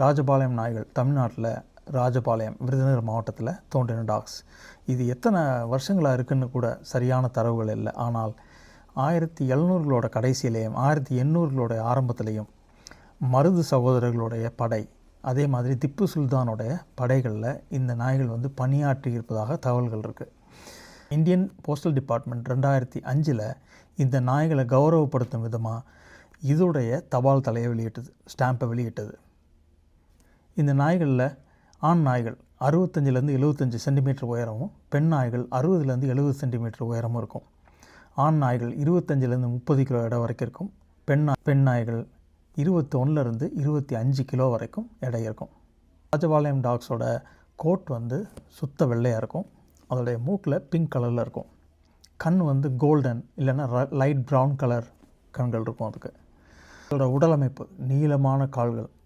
ராஜபாளையம் நாய்கள் தமிழ்நாட்டில் ராஜபாளையம் விருதுநகர் மாவட்டத்தில் தோன்றின டாக்ஸ். இது எத்தனை வருஷங்களாக இருக்குன்னு கூட சரியான தரவுகள் இல்லை. ஆனால் ஆயிரத்தி எழுநூறுகளோட கடைசியிலையும் ஆயிரத்தி எண்ணூறுகளோட ஆரம்பத்திலையும் மருது சகோதரர்களுடைய படை அதே மாதிரி திப்பு சுல்தானுடைய படைகளில் இந்த நாய்கள் வந்து பணியாற்றி இருப்பதாக தகவல்கள் இருக்குது இந்தியன் போஸ்டல் டிபார்ட்மெண்ட் ரெண்டாயிரத்தி அஞ்சில் இந்த நாய்களை கௌரவப்படுத்தும் விதமாக இதோடைய தபால் தலையை வெளியிட்டது ஸ்டாம்பை வெளியிட்டது. இந்த நாய்களில் ஆண் நாய்கள் அறுபத்தஞ்சிலேருந்து எழுபத்தஞ்சி சென்டிமீட்டர் உயரமும் பெண் நாய்கள் அறுபதுலேருந்து எழுபது சென்டிமீட்டர் உயரமும் இருக்கும். ஆண் நாய்கள் இருபத்தஞ்சிலேருந்து முப்பது கிலோ எடை வரைக்கும் இருக்கும். பெண் பெண் நாய்கள் இருபத்தி ஒன்றுலேருந்து இருபத்தி அஞ்சு கிலோ வரைக்கும் எடை இருக்கும். ராஜபாளையம் டாக்ஸோட கோட் வந்து சுத்த வெள்ளையாக இருக்கும். அதோடைய மூக்கில் பிங்க் கலரில் இருக்கும். கண் வந்து கோல்டன் இல்லைன்னா லைட் ப்ரௌன் கலர் கண்கள் இருக்கும் அதுக்கு. அதோட உடலமைப்பு நீளமான கால்கள்